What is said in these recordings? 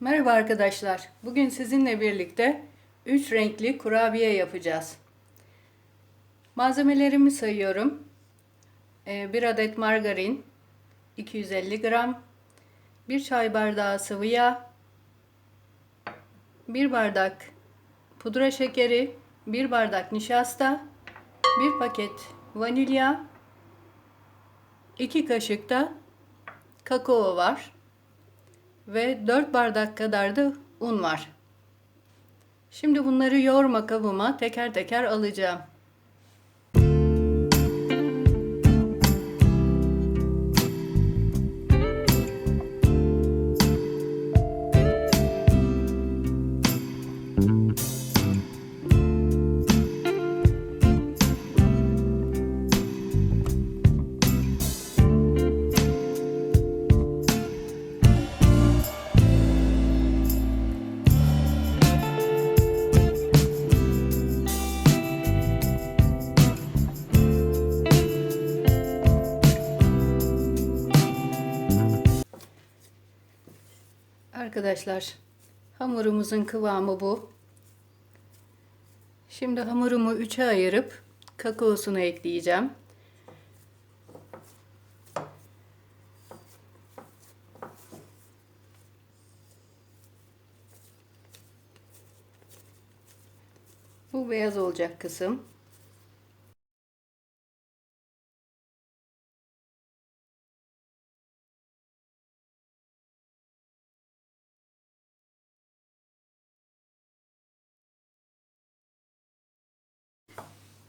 Merhaba arkadaşlar. Bugün sizinle birlikte 3 renkli kurabiye yapacağız. Malzemelerimi sayıyorum. 1 adet margarin, 250 gram, 1 çay bardağı sıvı yağ, 1 bardak pudra şekeri, 1 bardak nişasta, 1 paket vanilya, 2 kaşık da kakao var ve 4 bardak kadar da un var. Şimdi bunları yoğurma kabıma teker teker alacağım. Arkadaşlar hamurumuzun kıvamı bu. Şimdi hamurumu üçe ayırıp kakaosunu ekleyeceğim. Bu beyaz olacak kısım.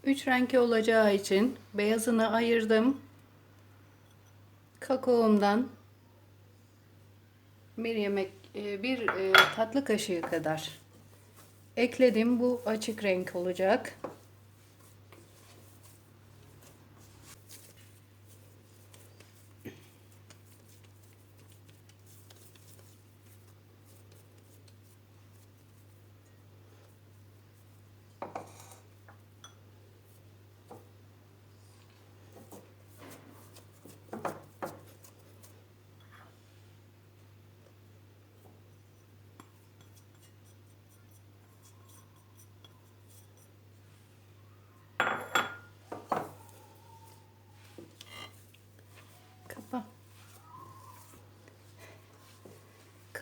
Üç renkli olacağı için beyazını ayırdım. Kakaomdan bir yemek e, bir e, tatlı kaşığı kadar ekledim. Bu açık renk olacak.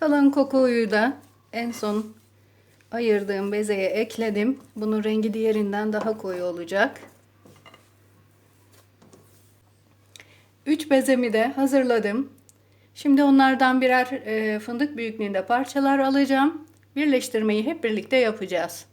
Kalan kokoyu da en son ayırdığım bezeye ekledim. Bunun rengi diğerinden daha koyu olacak. 3 bezemi de hazırladım. Şimdi onlardan birer e, fındık büyüklüğünde parçalar alacağım. Birleştirmeyi hep birlikte yapacağız.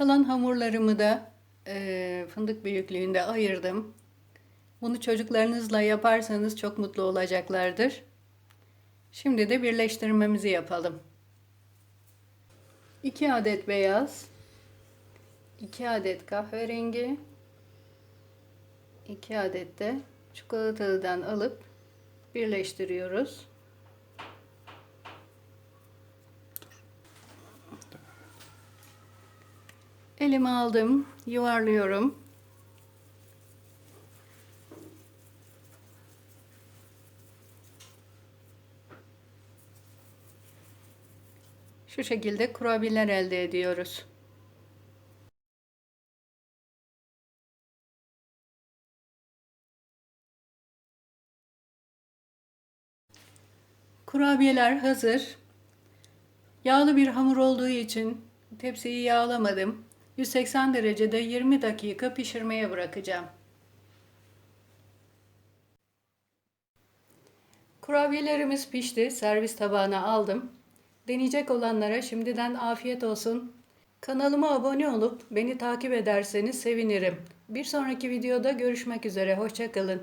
Kalan hamurlarımı da e, fındık büyüklüğünde ayırdım. Bunu çocuklarınızla yaparsanız çok mutlu olacaklardır. Şimdi de birleştirmemizi yapalım. 2 adet beyaz, 2 adet kahverengi, 2 adet de çikolatalıdan alıp birleştiriyoruz. Elime aldım, yuvarlıyorum. Şu şekilde kurabiyeler elde ediyoruz. Kurabiyeler hazır. Yağlı bir hamur olduğu için tepsiyi yağlamadım. 180 derecede 20 dakika pişirmeye bırakacağım. Kurabiyelerimiz pişti. Servis tabağına aldım. Deneyecek olanlara şimdiden afiyet olsun. Kanalıma abone olup beni takip ederseniz sevinirim. Bir sonraki videoda görüşmek üzere. Hoşçakalın.